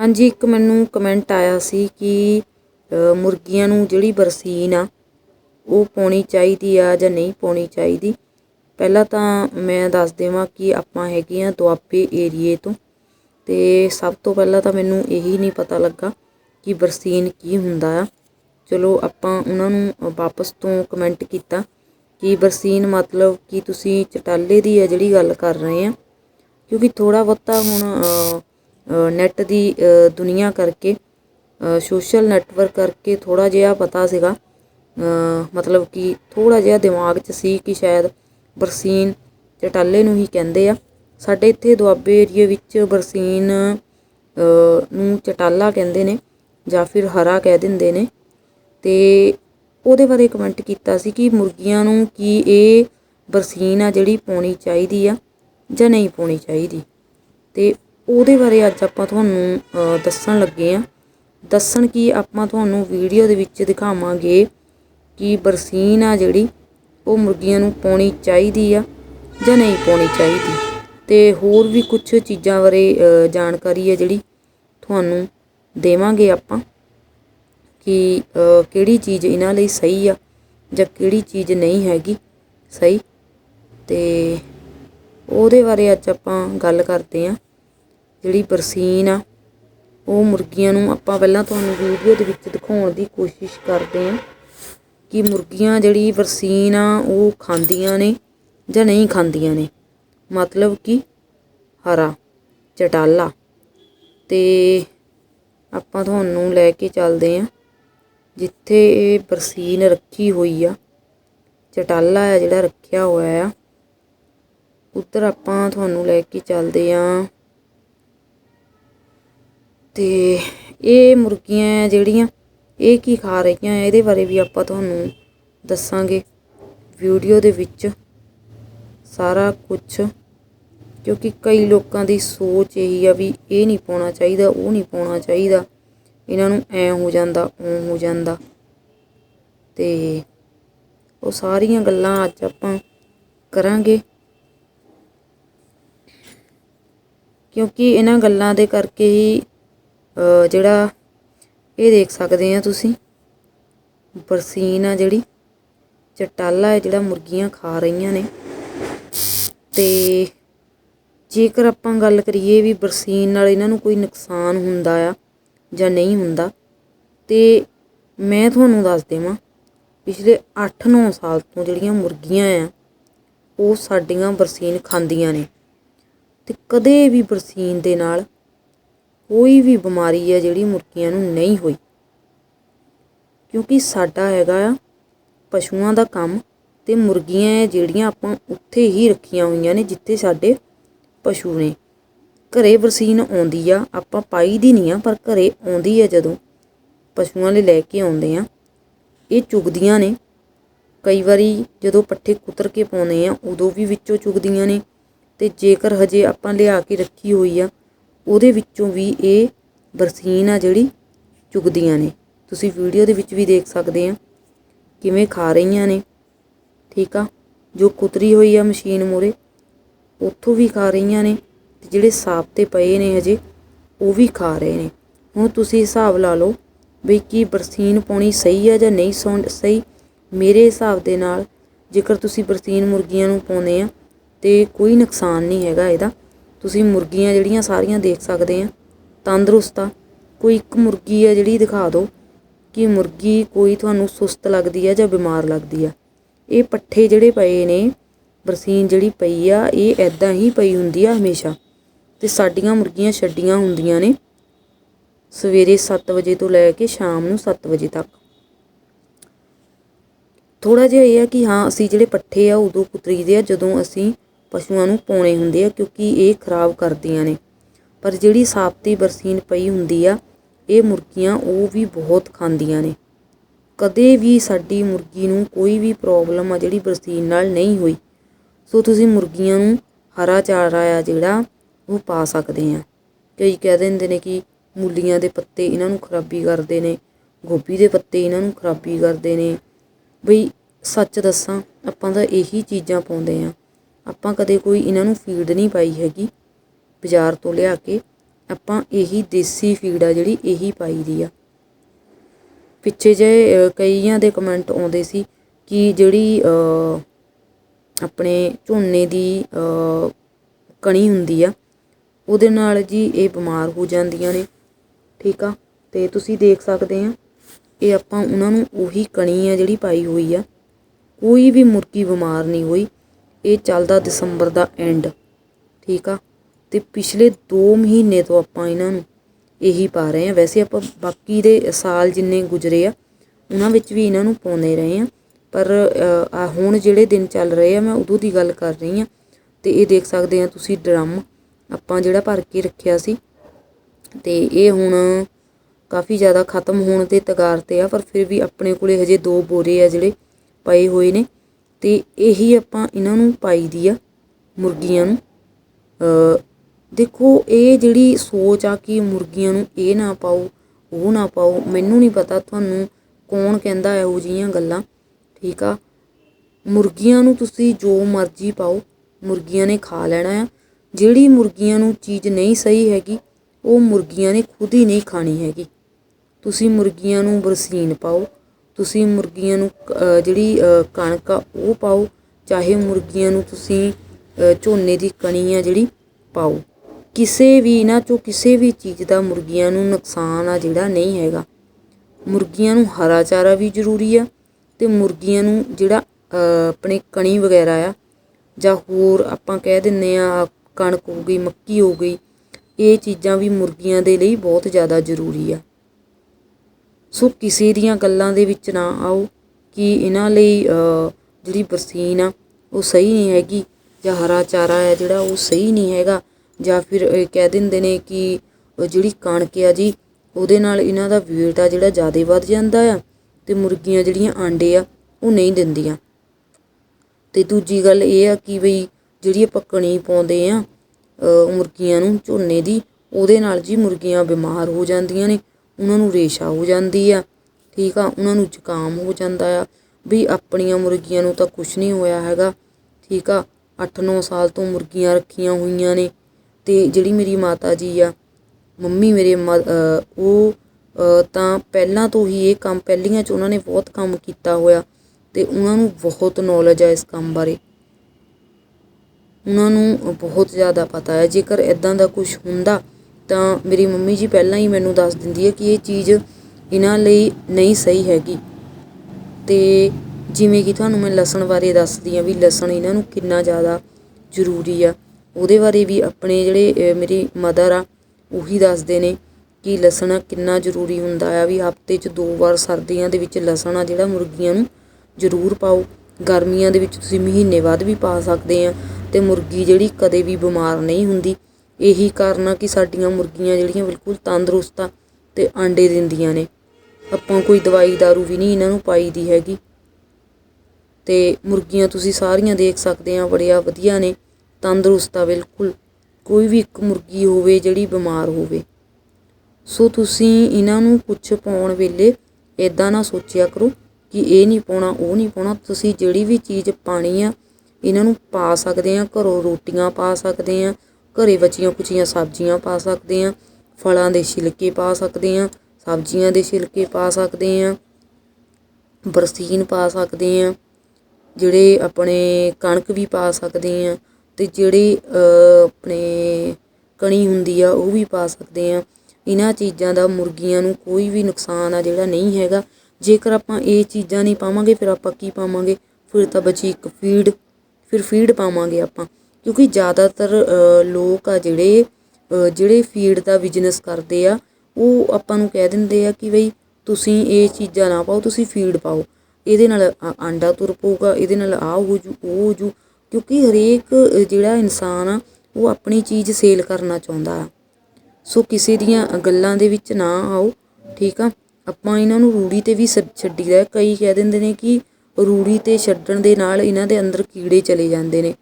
ਹਾਂਜੀ, ਇੱਕ ਮੈਨੂੰ ਕਮੈਂਟ ਆਇਆ ਸੀ ਕਿ ਮੁਰਗੀਆਂ ਨੂੰ ਜਿਹੜੀ ਬਰਸੀਨ ਆ, ਉਹ ਪਾਉਣੀ ਚਾਹੀਦੀ ਆ ਜਾਂ ਨਹੀਂ ਪਾਉਣੀ ਚਾਹੀਦੀ? ਪਹਿਲਾਂ ਤਾਂ ਮੈਂ ਦੱਸ ਦੇਵਾਂ ਕਿ ਆਪਾਂ ਹੈਗੇ ਆ ਦੁਆਬੇ ਏਰੀਏ ਤੋਂ ਤੇ ਸਭ ਤੋਂ ਪਹਿਲਾਂ ਤਾਂ ਮੈਨੂੰ ਇਹੀ ਨਹੀਂ ਪਤਾ ਲੱਗਾ ਕਿ ਬਰਸੀਨ ਕੀ ਹੁੰਦਾ ਆ। ਚਲੋ, ਆਪਾਂ ਉਹਨਾਂ ਨੂੰ ਵਾਪਸ ਤੋਂ ਕਮੈਂਟ ਕੀਤਾ ਕਿ ਬਰਸੀਨ ਮਤਲਬ ਕਿ ਤੁਸੀਂ ਚਟਾਲੇ ਦੀ ਆ ਜਿਹੜੀ ਗੱਲ ਕਰ ਰਹੇ ਆ? ਕਿਉਂਕਿ ਥੋੜਾ ਬਹੁਤਾ ਹੁਣ ਨੈੱਟ ਦੀ ਦੁਨੀਆ ਕਰਕੇ ਸੋਸ਼ਲ ਨੈਟਵਰਕ ਕਰਕੇ ਥੋੜਾ ਜਿਹਾ ਪਤਾ ਸੀਗਾ। ਮਤਲਬ ਕਿ ਥੋੜਾ ਜਿਹਾ ਦਿਮਾਗ 'ਚ ਸੀ ਕਿ ਸ਼ਾਇਦ ਬਰਸੀਨ ਚਟਾਲੇ ਨੂੰ ਹੀ ਕਹਿੰਦੇ ਆ। ਸਾਡੇ ਇੱਥੇ ਦੁਆਬੇ ਏਰੀਏ ਵਿੱਚ ਬਰਸੀਨ ਨੂੰ ਚਟਾਲਾ ਕਹਿੰਦੇ ਨੇ ਜਾਂ ਫਿਰ ਹਰਾ ਕਹਿ ਦਿੰਦੇ ਨੇ। ਤੇ ਉਹਦੇ ਬਾਰੇ ਕਮੈਂਟ ਕੀਤਾ ਸੀ ਕਿ ਮੁਰਗੀਆਂ ਨੂੰ ਕੀ ਇਹ ਬਰਸੀਨ ਆ ਜਿਹੜੀ ਪਾਉਣੀ ਚਾਹੀਦੀ ਆ ਜਾਂ ਨਹੀਂ ਪਾਉਣੀ ਚਾਹੀਦੀ। ਤੇ ਉਹਦੇ ਬਾਰੇ ਅੱਜ ਆਪਾਂ ਤੁਹਾਨੂੰ ਦੱਸਣ ਲੱਗੇ ਆ ਦੱਸਣ ਕੀ ਆਪਾਂ ਤੁਹਾਨੂੰ ਵੀਡੀਓ ਦੇ ਵਿੱਚ ਦਿਖਾਵਾਂਗੇ ਕਿ ਬਰਸੀਨ ਆ ਜਿਹੜੀ, ਉਹ ਮੁਰਗੀਆਂ ਨੂੰ ਪਾਉਣੀ ਚਾਹੀਦੀ ਆ ਜਾਂ ਨਹੀਂ ਪਾਉਣੀ ਚਾਹੀਦੀ। ਤੇ ਹੋਰ ਵੀ ਕੁਝ ਚੀਜ਼ਾਂ ਬਾਰੇ ਜਾਣਕਾਰੀ ਹੈ ਜਿਹੜੀ ਤੁਹਾਨੂੰ ਦੇਵਾਂਗੇ ਆਪਾਂ ਕਿ ਕਿਹੜੀ ਚੀਜ਼ ਇਹਨਾਂ ਲਈ ਸਹੀ ਆ ਜਾਂ ਕਿਹੜੀ ਚੀਜ਼ ਨਹੀਂ ਹੈਗੀ ਸਹੀ। ਤੇ ਉਹਦੇ ਬਾਰੇ ਅੱਜ ਆਪਾਂ ਗੱਲ ਕਰਦੇ ਆ ਜਿਹੜੀ ਬਰਸੀਨ ਆ, ਉਹ ਮੁਰਗੀਆਂ ਨੂੰ ਆਪਾਂ ਪਹਿਲਾਂ ਤੁਹਾਨੂੰ ਵੀਡੀਓ ਦੇ ਵਿੱਚ ਦਿਖਾਉਣ ਦੀ ਕੋਸ਼ਿਸ਼ ਕਰਦੇ ਹਾਂ ਕਿ ਮੁਰਗੀਆਂ ਜਿਹੜੀ ਬਰਸੀਨ ਆ, ਉਹ ਖਾਂਦੀਆਂ ਨੇ ਜਾਂ ਨਹੀਂ ਖਾਂਦੀਆਂ ਨੇ। ਮਤਲਬ ਕਿ ਹਰਾ ਚਟਾਲਾ। ਤੇ ਆਪਾਂ ਤੁਹਾਨੂੰ ਲੈ ਕੇ ਚੱਲਦੇ ਹਾਂ, ਜਿੱਥੇ ਇਹ ਬਰਸੀਨ ਰੱਖੀ ਹੋਈ ਆ, ਚਟਾਲਾ ਆ ਜਿਹੜਾ ਰੱਖਿਆ ਹੋਇਆ ਆ। ਉੱਧਰ ਆਪਾਂ ਤੁਹਾਨੂੰ ਲੈ ਕੇ ਚੱਲਦੇ ਆ ਤੇ ਇਹ ਮੁਰਗੀਆਂ ਜਿਹੜੀਆਂ, ਇਹ ਕੀ ਖਾ ਰਹੀਆਂ ਇਹਦੇ ਬਾਰੇ ਵੀ ਆਪਾਂ ਤੁਹਾਨੂੰ ਦੱਸਾਂਗੇ। ਵੀਡੀਓ ਦੇ ਵਿੱਚ ਸਾਰਾ ਕੁਝ ਕਿਉਂਕਿ ਕਈ ਲੋਕਾਂ ਦੀ ਸੋਚ ਇਹੀ ਆ ਵੀ ਇਹ ਨਹੀਂ ਪਾਉਣਾ ਚਾਹੀਦਾ, ਉਹ ਨਹੀਂ ਪਾਉਣਾ ਚਾਹੀਦਾ। ਇਹਨਾਂ ਨੂੰ ਐ ਹੋ ਜਾਂਦਾ ਉਹ ਹੋ ਜਾਂਦਾ। ਤੇ ਉਹ ਸਾਰੀਆਂ ਗੱਲਾਂ ਅੱਜ ਆਪਾਂ ਕਰਾਂਗੇ। ਕਿਉਂਕਿ ਇਹਨਾਂ ਗੱਲਾਂ ਦੇ ਕਰਕੇ ਹੀ ਜਿਹੜਾ ਇਹ ਦੇਖ ਸਕਦੇ ਆ ਤੁਸੀਂ, ਬਰਸੀਨ ਆ ਜਿਹੜੀ, ਚਟਾਲਾ ਹੈ ਜਿਹੜਾ ਮੁਰਗੀਆਂ ਖਾ ਰਹੀਆਂ ਨੇ। ਤੇ ਜੇਕਰ ਆਪਾਂ ਗੱਲ ਕਰੀਏ ਵੀ ਬਰਸੀਨ ਨਾਲ ਇਹਨਾਂ ਨੂੰ ਕੋਈ ਨੁਕਸਾਨ ਹੁੰਦਾ ਆ ਜਾਂ ਨਹੀਂ ਹੁੰਦਾ, ਤੇ ਮੈਂ ਤੁਹਾਨੂੰ ਦੱਸ ਦੇਵਾਂ, ਪਿਛਲੇ 8-9 ਸਾਲ ਤੋਂ ਜਿਹੜੀਆਂ ਮੁਰਗੀਆਂ ਆ, ਉਹ ਸਾਡੀਆਂ ਬਰਸੀਨ ਖਾਂਦੀਆਂ ਨੇ। ਤੇ ਕਦੇ ਵੀ ਬਰਸੀਨ ਦੇ ਨਾਲ ਕੋਈ ਵੀ ਬਿਮਾਰੀ ਹੈ ਜਿਹੜੀ ਮੁਰਗੀਆਂ ਨੂੰ ਨਹੀਂ ਹੋਈ। ਕਿਉਂਕਿ ਸਾਡਾ ਹੈਗਾ ਆ ਪਸ਼ੂਆਂ ਦਾ ਕੰਮ ਤੇ ਮੁਰਗੀਆਂ ਹੈ ਜਿਹੜੀਆਂ ਆਪਾਂ ਉੱਥੇ ਹੀ ਰੱਖੀਆਂ ਹੋਈਆਂ ਨੇ ਜਿੱਥੇ ਸਾਡੇ ਪਸ਼ੂ ਨੇ। ਘਰੇ ਬਰਸੀਨ ਆਉਂਦੀ ਆ, ਆਪਾਂ ਪਾਈ ਦੀ ਨਹੀਂ ਆ, ਪਰ ਘਰੇ ਆਉਂਦੀ ਆ ਜਦੋਂ ਪਸ਼ੂਆਂ ਲਈ ਲੈ ਕੇ ਆਉਂਦੇ ਆ। ਇਹ ਚੁਗਦੀਆਂ ਨੇ। ਕਈ ਵਾਰੀ ਜਦੋਂ ਪੱਠੇ ਕੁਤਰ ਕੇ ਪਾਉਂਦੇ ਆ, ਉਦੋਂ ਵੀ ਵਿੱਚੋਂ ਚੁਗਦੀਆਂ ਨੇ ਤੇ ਜੇਕਰ ਹਜੇ ਆਪਾਂ ਲਿਆ ਕੇ ਰੱਖੀ ਹੋਈ ਆ ਉਹਦੇ ਵਿੱਚੋਂ ਵੀ ਇਹ ਬਰਸੀਨ ਆ ਜਿਹੜੀ ਚੁਗਦੀਆਂ ਨੇ। ਤੁਸੀਂ ਵੀਡੀਓ ਦੇ ਵਿੱਚ ਵੀ ਦੇਖ ਸਕਦੇ ਆ ਕਿਵੇਂ ਖਾ ਰਹੀਆਂ ਨੇ। ਠੀਕ ਆ? ਜੋ ਕੁਤਰੀ ਹੋਈ ਆ ਮਸ਼ੀਨ ਮੂਹਰੇ, ਉੱਥੋਂ ਵੀ ਖਾ ਰਹੀਆਂ ਨੇ ਤੇ ਜਿਹੜੇ ਸਾਫ਼ ਤੇ ਪਏ ਨੇ ਹਜੇ, ਉਹ ਵੀ ਖਾ ਰਹੇ ਨੇ। ਹੁਣ ਤੁਸੀਂ ਹਿਸਾਬ ਲਾ ਲਓ ਵੀ ਕੀ ਬਰਸੀਨ ਪਾਉਣੀ ਸਹੀ ਆ ਜਾਂ ਨਹੀਂ ਸੌਂ ਸਹੀ? ਮੇਰੇ ਹਿਸਾਬ ਦੇ ਨਾਲ ਜੇਕਰ ਤੁਸੀਂ ਬਰਸੀਨ ਮੁਰਗੀਆਂ ਨੂੰ ਪਾਉਂਦੇ ਆ ਤੇ ਕੋਈ ਨੁਕਸਾਨ ਨਹੀਂ ਹੈਗਾ ਇਹਦਾ। ਤੁਸੀਂ ਮੁਰਗੀਆਂ ਜਿਹੜੀਆਂ ਸਾਰੀਆਂ ਦੇਖ ਸਕਦੇ ਆ, ਤੰਦਰੁਸਤ ਆ। ਕੋਈ ਇੱਕ ਮੁਰਗੀ ਆ ਜਿਹੜੀ ਦਿਖਾ ਦਿਓ ਕਿ ਮੁਰਗੀ ਕੋਈ ਤੁਹਾਨੂੰ ਸੁਸਤ ਲੱਗਦੀ ਆ ਜਾਂ ਬਿਮਾਰ ਲੱਗਦੀ ਆ। ਇਹ ਪੱਠੇ ਜਿਹੜੇ ਪਏ ਨੇ, ਬਰਸੀਨ ਜਿਹੜੀ ਪਈ ਆ, ਇਹ ਐਦਾਂ ਹੀ ਪਈ ਹੁੰਦੀ ਆ ਹਮੇਸ਼ਾ। ਤੇ ਸਾਡੀਆਂ ਮੁਰਗੀਆਂ ਛੱਡੀਆਂ ਹੁੰਦੀਆਂ ਨੇ ਸਵੇਰੇ 7 ਵਜੇ ਤੋਂ ਲੈ ਕੇ ਸ਼ਾਮ ਨੂੰ 7 ਵਜੇ ਤੱਕ। ਥੋੜਾ ਜਿਹਾ ਇਹ ਆ ਕਿ ਹਾਂ, ਅਸੀਂ ਜਿਹੜੇ ਪੱਠੇ ਆ, ਉਦੋਂ ਕੁਤਰੀਦੇ ਆ ਜਦੋਂ ਅਸੀਂ ਪਸ਼ੂਆਂ ਨੂੰ ਪਾਉਣੇ ਹੁੰਦੇ ਆ ਕਿਉਂਕਿ ਇਹ ਖਰਾਬ ਕਰਦੀਆਂ ਨੇ। ਪਰ ਜਿਹੜੀ ਸਾਫਤੀ ਬਰਸੀਨ ਪਈ ਹੁੰਦੀ ਆ, ਇਹ ਮੁਰਗੀਆਂ ਉਹ ਵੀ ਬਹੁਤ ਖਾਂਦੀਆਂ ਨੇ। ਕਦੇ ਵੀ ਸਾਡੀ ਮੁਰਗੀ ਨੂੰ ਕੋਈ ਵੀ ਪ੍ਰੋਬਲਮ ਆ ਜਿਹੜੀ ਬਰਸੀਨ ਨਾਲ ਨਹੀਂ ਹੋਈ, ਸੋ ਤੁਸੀਂ ਮੁਰਗੀਆਂ ਨੂੰ ਹਰਾ ਚਾਰਾ ਆ ਜਿਹੜਾ, ਉਹ ਪਾ ਸਕਦੇ ਆ। ਕਈ ਕਹਿ ਦਿੰਦੇ ਨੇ ਕਿ ਮੂਲੀਆਂ ਦੇ ਪੱਤੇ ਇਹਨਾਂ ਨੂੰ ਖਰਾਬੀ ਕਰਦੇ ਨੇ, ਗੋਭੀ ਦੇ ਪੱਤੇ ਇਹਨਾਂ ਨੂੰ ਖਰਾਬੀ ਕਰਦੇ ਨੇ। ਬਈ ਸੱਚ ਦੱਸਾਂ, ਆਪਾਂ ਤਾਂ ਇਹੀ ਚੀਜ਼ਾਂ ਪਾਉਂਦੇ ਆ। ਆਪਾਂ ਕਦੇ ਕੋਈ ਇਹਨਾਂ ਨੂੰ ਫੀਡ ਨਹੀਂ ਪਾਈ ਹੈਗੀ ਬਾਜ਼ਾਰ ਤੋਂ ਲਿਆ ਕੇ, ਆਪਾਂ ਇਹੀ ਦੇਸੀ ਫੀਡ ਆ ਜਿਹੜੀ ਇਹੀ ਪਾਈ ਦੀ ਆ। ਪਿੱਛੇ ਜੇ ਕਈਆਂ ਦੇ ਕਮੈਂਟ ਆਉਂਦੇ ਸੀ ਕਿ ਜਿਹੜੀ ਆਪਣੇ ਝੋਨੇ ਦੀ ਕਣੀ ਹੁੰਦੀ ਆ, ਉਹਦੇ ਨਾਲ ਜੀ ਇਹ ਬਿਮਾਰ ਹੋ ਜਾਂਦੀਆਂ ਨੇ, ਠੀਕ ਆ? ਤੇ ਤੁਸੀਂ ਦੇਖ ਸਕਦੇ ਆ, ਇਹ ਆਪਾਂ ਉਹਨਾਂ ਨੂੰ ਉਹੀ ਕਣੀ ਆ ਜਿਹੜੀ ਪਾਈ ਹੋਈ ਆ। ਕੋਈ ਵੀ ਮੁਰਗੀ ਬਿਮਾਰ ਨਹੀਂ ਹੋਈ। ਇਹ ਚੱਲਦਾ ਦਸੰਬਰ ਦਾ ਐਂਡ ਠੀਕ ਆ? ਤੇ ਪਿਛਲੇ 2 ਮਹੀਨੇ ਤੋਂ ਆਪਾਂ ਇਹਨਾਂ ਨੂੰ ਇਹੀ ਪਾ ਰਹੇ ਆ ਵੈਸੇ ਆਪਾਂ ਬਾਕੀ ਦੇ ਸਾਲ ਜਿੰਨੇ ਗੁਜ਼ਰੇ ਆ, ਉਹਨਾਂ ਵਿੱਚ ਵੀ ਇਹਨਾਂ ਨੂੰ ਪਾਉਂਦੇ ਰਹੇ ਆ ਪਰ ਆ ਹੁਣ ਜਿਹੜੇ ਦਿਨ ਚੱਲ ਰਹੇ ਆ, ਮੈਂ ਉਦੋਂ ਦੀ ਗੱਲ ਕਰ ਰਹੀ ਆ ਤੇ ਇਹ ਦੇਖ ਸਕਦੇ ਆ ਤੁਸੀਂ ਡਰਮ ਆਪਾਂ ਜਿਹੜਾ ਭਰ ਕੇ ਰੱਖਿਆ ਸੀ। ਤੇ ਇਹ ਹੁਣ ਕਾਫੀ ਜ਼ਿਆਦਾ ਖਤਮ ਹੋਣ ਦੇ ਤਗਾਰ ਤੇ ਆ, ਪਰ ਫਿਰ ਵੀ ਆਪਣੇ ਕੋਲੇ ਹਜੇ ਦੋ ਬੋਰੇ ਆ ਜਿਹੜੇ ਪਏ ਹੋਏ ਨੇ। ਤੇ ਇਹੀ ਆਪਾਂ ਇਹਨਾਂ ਨੂੰ ਪਾਈ ਦੀ ਆ ਮੁਰਗੀਆਂ ਨੂੰ। ਦੇਖੋ, ਇਹ ਜਿਹੜੀ ਸੋਚ ਆ ਕਿ ਮੁਰਗੀਆਂ ਨੂੰ ਇਹ ਨਾ ਪਾਓ, ਉਹ ਨਾ ਪਾਓ, ਮੈਨੂੰ ਨਹੀਂ ਪਤਾ ਤੁਹਾਨੂੰ ਕੌਣ ਕਹਿੰਦਾ ਇਹੋ ਜਿਹੀਆਂ ਗੱਲਾਂ, ਠੀਕ ਆ? ਮੁਰਗੀਆਂ ਨੂੰ ਤੁਸੀਂ ਜੋ ਮਰਜ਼ੀ ਪਾਓ, ਮੁਰਗੀਆਂ ਨੇ ਖਾ ਲੈਣਾ ਆ। ਜਿਹੜੀ ਮੁਰਗੀਆਂ ਨੂੰ ਚੀਜ਼ ਨਹੀਂ ਸਹੀ ਹੈਗੀ, ਉਹ ਮੁਰਗੀਆਂ ਨੇ ਖੁਦ ਹੀ ਨਹੀਂ ਖਾਣੀ ਹੈਗੀ। ਤੁਸੀਂ ਮੁਰਗੀਆਂ ਨੂੰ ਬਰਸੀਨ ਪਾਓ ਤੁਸੀਂ ਮੁਰਗੀਆਂ ਨੂੰ ਜਿਹੜੀ ਕਣਕ ਆ, ਉਹ ਪਾਓ, ਚਾਹੇ ਮੁਰਗੀਆਂ ਨੂੰ ਤੁਸੀਂ ਝੋਨੇ ਦੀ ਕਣੀ ਆ ਜਿਹੜੀ ਪਾਓ। ਕਿਸੇ ਵੀ ਇਹਨਾਂ ਚੋਂ ਕਿਸੇ ਵੀ ਚੀਜ਼ ਦਾ ਮੁਰਗੀਆਂ ਨੂੰ ਨੁਕਸਾਨ ਆ ਜਿਹੜਾ ਨਹੀਂ ਹੈਗਾ। ਮੁਰਗੀਆਂ ਨੂੰ ਹਰਾ ਚਾਰਾ ਵੀ ਜ਼ਰੂਰੀ ਆ ਤੇ ਮੁਰਗੀਆਂ ਨੂੰ ਜਿਹੜਾ ਆਪਣੇ ਕਣੀ ਵਗੈਰਾ ਆ, ਜਾਂ ਹੋਰ ਆਪਾਂ ਕਹਿ ਦਿੰਨੇ ਆ, ਕਣਕ ਹੋ ਗਈ, ਮੱਕੀ ਹੋ ਗਈ, ਇਹ ਚੀਜ਼ਾਂ ਵੀ ਮੁਰਗੀਆਂ ਦੇ ਲਈ ਬਹੁਤ ਜ਼ਿਆਦਾ ਜ਼ਰੂਰੀ ਆ। ਸੋ ਕਿਸੇ ਦੀਆਂ ਗੱਲਾਂ ਦੇ ਵਿੱਚ ਨਾ ਆਓ ਕਿ ਇਹਨਾਂ ਲਈ ਜਿਹੜੀ ਬਰਸੀਨ ਆ, ਉਹ ਸਹੀ ਨਹੀਂ ਹੈਗੀ ਜਾਂ ਹਰਾ ਚਾਰਾ ਹੈ ਜਿਹੜਾ ਉਹ ਸਹੀ ਨਹੀਂ ਹੈਗਾ ਜਾਂ ਫਿਰ ਇਹ ਕਹਿ ਦਿੰਦੇ ਨੇ ਕਿ ਜਿਹੜੀ ਕਣਕ ਆ ਜੀ, ਉਹਦੇ ਨਾਲ ਇਹਨਾਂ ਦਾ weight ਆ ਜਿਹੜਾ ਜ਼ਿਆਦਾ ਵੱਧ ਜਾਂਦਾ ਆ ਤੇ ਮੁਰਗੀਆਂ ਜਿਹੜੀਆਂ ਆਂਡੇ ਆ, ਉਹ ਨਹੀਂ ਦਿੰਦੀਆਂ। ਤੇ ਦੂਜੀ ਗੱਲ ਇਹ ਆ ਕਿ ਬਈ ਜਿਹੜੀ ਆਪਾਂ ਕਣੀ ਪਾਉਂਦੇ ਆ ਮੁਰਗੀਆਂ ਨੂੰ ਝੋਨੇ ਦੀ, ਉਹਦੇ ਨਾਲ ਜੀ ਮੁਰਗੀਆਂ ਬਿਮਾਰ ਹੋ ਜਾਂਦੀਆਂ ਨੇ। ਉਹਨਾਂ ਨੂੰ ਰੇਸ਼ਾ ਹੋ ਜਾਂਦੀ ਆ, ਠੀਕ ਆ? ਉਹਨਾਂ ਨੂੰ ਜ਼ੁਕਾਮ ਹੋ ਜਾਂਦਾ ਆ। ਵੀ ਆਪਣੀਆਂ ਮੁਰਗੀਆਂ ਨੂੰ ਤਾਂ ਕੁਝ ਨਹੀਂ ਹੋਇਆ ਹੈਗਾ, ਠੀਕ ਆ? 8-9 ਸਾਲ ਤੋਂ ਮੁਰਗੀਆਂ ਰੱਖੀਆਂ ਹੋਈਆਂ ਨੇ ਤੇ ਜਿਹੜੀ ਮੇਰੀ ਮਾਤਾ ਜੀ ਆ, ਮੰਮੀ ਮੇਰੇ ਮ- ਉਹ ਤਾਂ ਪਹਿਲਾਂ ਤੋਂ ਹੀ ਇਹ ਕੰਮ, ਪਹਿਲੀਆਂ ਚ ਉਹਨਾਂ ਨੇ ਬਹੁਤ ਕੰਮ ਕੀਤਾ ਹੋਇਆ ਤੇ ਉਹਨਾਂ ਨੂੰ ਬਹੁਤ ਨੌਲੇਜ ਹੈ ਇਸ ਕੰਮ ਬਾਰੇ। ਉਹਨਾਂ ਨੂੰ ਬਹੁਤ ਜ਼ਿਆਦਾ ਪਤਾ ਹੈ ਜੇਕਰ ਇਦਾਂ ਦਾ ਕੁਝ ਹੁੰਦਾ ਤਾਂ ਮੇਰੀ ਮੰਮੀ ਜੀ ਪਹਿਲਾਂ ਹੀ ਮੈਨੂੰ ਦੱਸ ਦਿੰਦੀ ਹੈ ਕਿ ਇਹ ਚੀਜ਼ ਇਹਨਾਂ ਲਈ ਨਹੀਂ ਸਹੀ ਹੈਗੀ। ਤੇ ਜਿਵੇਂ ਕਿ ਤੁਹਾਨੂੰ ਮੈਂ ਲਸਣ ਬਾਰੇ ਦੱਸਦੀ ਆ ਵੀ ਲਸਣ ਇਹਨਾਂ ਨੂੰ ਕਿੰਨਾ ਜ਼ਿਆਦਾ ਜ਼ਰੂਰੀ ਆ। ਉਹਦੇ ਬਾਰੇ ਵੀ ਆਪਣੇ ਜਿਹੜੇ ਅ, ਮੇਰੀ ਮਦਰ ਆ ਉਹੀ ਦੱਸਦੇ ਨੇ ਕਿ ਲਸਣ ਕਿੰਨਾ ਜ਼ਰੂਰੀ ਹੁੰਦਾ ਆ ਵੀ ਹਫ਼ਤੇ 'ਚ ਦੋ ਵਾਰ ਸਰਦੀਆਂ ਦੇ ਵਿੱਚ ਲਸਣ ਆ ਜਿਹੜਾ ਮੁਰਗੀਆਂ ਨੂੰ ਜ਼ਰੂਰ ਪਾਓ। ਗਰਮੀਆਂ ਦੇ ਵਿੱਚ ਤੁਸੀਂ ਮਹੀਨੇ ਬਾਅਦ ਵੀ ਪਾ ਸਕਦੇ ਆ ਤੇ ਮੁਰਗੀ ਜਿਹੜੀ ਕਦੇ ਵੀ ਬਿਮਾਰ ਨਹੀਂ ਹੁੰਦੀ। ਇਹੀ ਕਾਰਨ ਆ ਕਿ ਸਾਡੀਆਂ ਮੁਰਗੀਆਂ ਜਿਹੜੀਆਂ ਬਿਲਕੁਲ ਤੰਦਰੁਸਤ ਆ ਅਤੇ ਆਂਡੇ ਦਿੰਦੀਆਂ ਨੇ। ਆਪਾਂ ਕੋਈ ਦਵਾਈ ਦਾਰੂ ਵੀ ਨਹੀਂ ਇਹਨਾਂ ਨੂੰ ਪਾਈ ਦੀ ਹੈਗੀ। ਤੇ ਮੁਰਗੀਆਂ ਤੁਸੀਂ ਸਾਰੀਆਂ ਦੇਖ ਸਕਦੇ ਆ, ਬੜੀਆਂ ਵਧੀਆ ਨੇ, ਤੰਦਰੁਸਤ ਆ ਬਿਲਕੁਲ। ਕੋਈ ਵੀ ਇੱਕ ਮੁਰਗੀ ਹੋਵੇ ਜਿਹੜੀ ਬਿਮਾਰ ਹੋਵੇ। ਸੋ ਤੁਸੀਂ ਇਹਨਾਂ ਨੂੰ ਕੁਝ ਪਾਉਣ ਵੇਲੇ ਇਦਾਂ ਨਾ ਸੋਚਿਆ ਕਰੋ ਕਿ ਇਹ ਨਹੀਂ ਪਾਉਣਾ, ਉਹ ਨਹੀਂ ਪਾਉਣਾ। ਤੁਸੀਂ ਜਿਹੜੀ ਵੀ ਚੀਜ਼ ਪਾਣੀ ਆ, ਇਹਨਾਂ ਨੂੰ ਪਾ ਸਕਦੇ ਆ, ਘਰੋਂ ਰੋਟੀਆਂ ਪਾ ਸਕਦੇ ਆ ਘਰੇ ਬਚੀਆਂ ਕੁਚੀਆਂ ਸਬਜ਼ੀਆਂ ਪਾ ਸਕਦੇ ਹਾਂ, ਫਲਾਂ ਦੇ ਛਿਲਕੇ ਪਾ ਸਕਦੇ ਹਾਂ, ਸਬਜ਼ੀਆਂ ਦੇ ਛਿਲਕੇ ਪਾ ਸਕਦੇ ਹਾਂ, ਬਰਸੀਨ ਪਾ ਸਕਦੇ ਹਾਂ, ਜਿਹੜੇ ਆਪਣੇ ਕਣਕ ਵੀ ਪਾ ਸਕਦੇ ਹਾਂ ਤੇ ਜਿਹੜੇ ਆਪਣੇ ਕਣੀ ਹੁੰਦੀ ਆ ਉਹ ਵੀ ਪਾ ਸਕਦੇ ਹਾਂ। ਇਹਨਾਂ ਚੀਜ਼ਾਂ ਦਾ ਮੁਰਗੀਆਂ ਨੂੰ ਕੋਈ ਵੀ ਨੁਕਸਾਨ ਆ ਜਿਹੜਾ ਨਹੀਂ ਹੈਗਾ। ਜੇਕਰ ਆਪਾਂ ਇਹ ਚੀਜ਼ਾਂ ਨਹੀਂ ਪਾਵਾਂਗੇ, ਫਿਰ ਆਪਾਂ ਕੀ ਪਾਵਾਂਗੇ? ਫਿਰ ਤਾਂ ਬਚੀ ਇੱਕ ਫੀਡ ਫਿਰ ਫੀਡ ਪਾਵਾਂਗੇ ਆਪਾਂ। ਕਿਉਂਕਿ ਜ਼ਿਆਦਾਤਰ ਲੋਕ ਆ ਜਿਹੜੇ ਜਿਹੜੇ ਫੀਡ ਦਾ ਬਿਜ਼ਨਸ ਕਰਦੇ ਆ, ਉਹ ਆਪਾਂ ਨੂੰ ਕਹਿ ਦਿੰਦੇ ਆ ਕਿ ਬਈ ਤੁਸੀਂ ਇਹ ਚੀਜ਼ਾਂ ਨਾ ਪਾਓ, ਤੁਸੀਂ ਫੀਡ ਪਾਓ। ਇਹਦੇ ਨਾਲ ਆਂਡਾ ਤੁਰ ਪਊਗਾ, ਇਹਦੇ ਨਾਲ ਆ ਹੋ ਜੂ, ਉਹ ਹੋ ਜੂ। ਕਿਉਂਕਿ ਹਰੇਕ ਜਿਹੜਾ ਇਨਸਾਨ ਆ, ਉਹ ਆਪਣੀ ਚੀਜ਼ ਸੇਲ ਕਰਨਾ ਚਾਹੁੰਦਾ ਆ। ਸੋ ਕਿਸੇ ਦੀਆਂ ਗੱਲਾਂ ਦੇ ਵਿੱਚ ਨਾ ਆਓ, ਠੀਕ ਆ? ਆਪਾਂ ਇਹਨਾਂ ਨੂੰ ਰੂੜੀ ਤੇ ਵੀ ਛੱਡ- ਛੱਡੀਦਾ ਕਈ ਕਹਿ ਦਿੰਦੇ ਨੇ ਕਿ ਰੂੜੀ ਤੇ ਛੱਡਣ ਦੇ ਨਾਲ ਇਹਨਾਂ ਦੇ ਅੰਦਰ ਕੀੜੇ ਚਲੇ ਜਾਂਦੇ ਨੇ।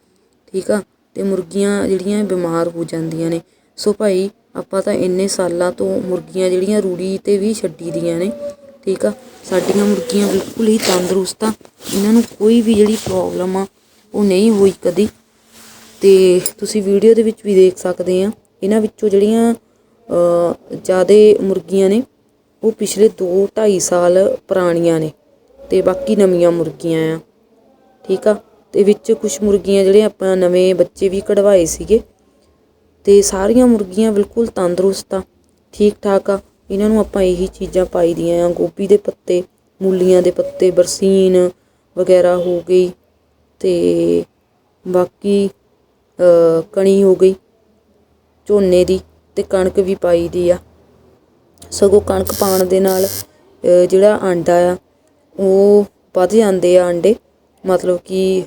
ਠੀਕ ਆ? ਅਤੇ ਮੁਰਗੀਆਂ ਜਿਹੜੀਆਂ ਬਿਮਾਰ ਹੋ ਜਾਂਦੀਆਂ ਨੇ। ਸੋ ਭਾਈ, ਆਪਾਂ ਤਾਂ ਇੰਨੇ ਸਾਲਾਂ ਤੋਂ ਮੁਰਗੀਆਂ ਜਿਹੜੀਆਂ ਰੂੜੀ ਤੇ ਵੀ ਛੱਡੀ ਦੀਆਂ ਨੇ, ਠੀਕ ਆ? ਸਾਡੀਆਂ ਮੁਰਗੀਆਂ ਬਿਲਕੁਲ ਹੀ ਤੰਦਰੁਸਤ ਆ। ਇਹਨਾਂ ਨੂੰ ਕੋਈ ਵੀ ਜਿਹੜੀ ਪ੍ਰੋਬਲਮ ਆ, ਉਹ ਨਹੀਂ ਹੋਈ ਕਦੀ। ਤੇ ਤੁਸੀਂ ਵੀਡੀਓ ਦੇ ਵਿੱਚ ਵੀ ਦੇਖ ਸਕਦੇ ਆ, ਇਹਨਾਂ ਵਿੱਚੋਂ ਜਿਹੜੀਆਂ ਜ਼ਿਆਦਾ ਮੁਰਗੀਆਂ ਨੇ, ਉਹ ਪਿਛਲੇ 2 2.5 ਸਾਲ ਪੁਰਾਣੀਆਂ ਨੇ। ਤੇ ਬਾਕੀ ਨਵੀਆਂ ਮੁਰਗੀਆਂ ਆ। ਠੀਕ ਆ? ਤੇ ਵਿੱਚ ਕੁਝ ਮੁਰਗੀਆਂ ਜਿਹੜੇ ਆਪਾਂ ਨਵੇਂ ਬੱਚੇ ਵੀ ਕਢਵਾਏ ਸੀਗੇ। ਤੇ ਸਾਰੀਆਂ ਮੁਰਗੀਆਂ ਬਿਲਕੁਲ ਤੰਦਰੁਸਤ ਆ ਠੀਕ ਠਾਕ ਆ। ਇਹਨਾਂ ਨੂੰ ਆਪਾਂ ਇਹੀ ਚੀਜ਼ਾਂ ਪਾਈ ਦੀਆਂ ਆ, ਗੋਭੀ ਦੇ ਪੱਤੇ, ਮੂਲੀਆਂ ਦੇ ਪੱਤੇ, ਬਰਸੀਨ ਵਗੈਰਾ ਹੋ ਗਈ ਤੇ ਬਾਕੀ ਕਣੀ ਹੋ ਗਈ, ਝੋਨੇ ਦੀ ਤੇ ਕਣਕ ਵੀ ਪਾਈ ਦੀ ਆ। ਸਗੋਂ ਕਣਕ ਪਾਉਣ ਦੇ ਨਾਲ ਜਿਹੜਾ ਆਂਡਾ ਆ, ਉਹ ਵੱਧ ਜਾਂਦੇ ਆ ਆਂਡੇ ਮਤਲਬ ਕਿ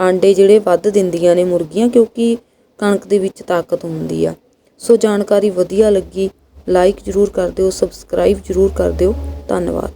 ਆਂਡੇ ਜਿਹੜੇ ਵੱਧ ਦਿੰਦੀਆਂ ਨੇ ਮੁਰਗੀਆਂ, ਕਿਉਂਕਿ ਕਣਕ ਦੇ ਵਿੱਚ ਤਾਕਤ ਹੁੰਦੀ ਆ। ਸੋ ਜਾਣਕਾਰੀ ਵਧੀਆ ਲੱਗੀ ਲਾਈਕ ਜਰੂਰ ਕਰ ਦਿਓ ਸਬਸਕ੍ਰਾਈਬ ਜਰੂਰ ਕਰ ਦਿਓ। ਧੰਨਵਾਦ।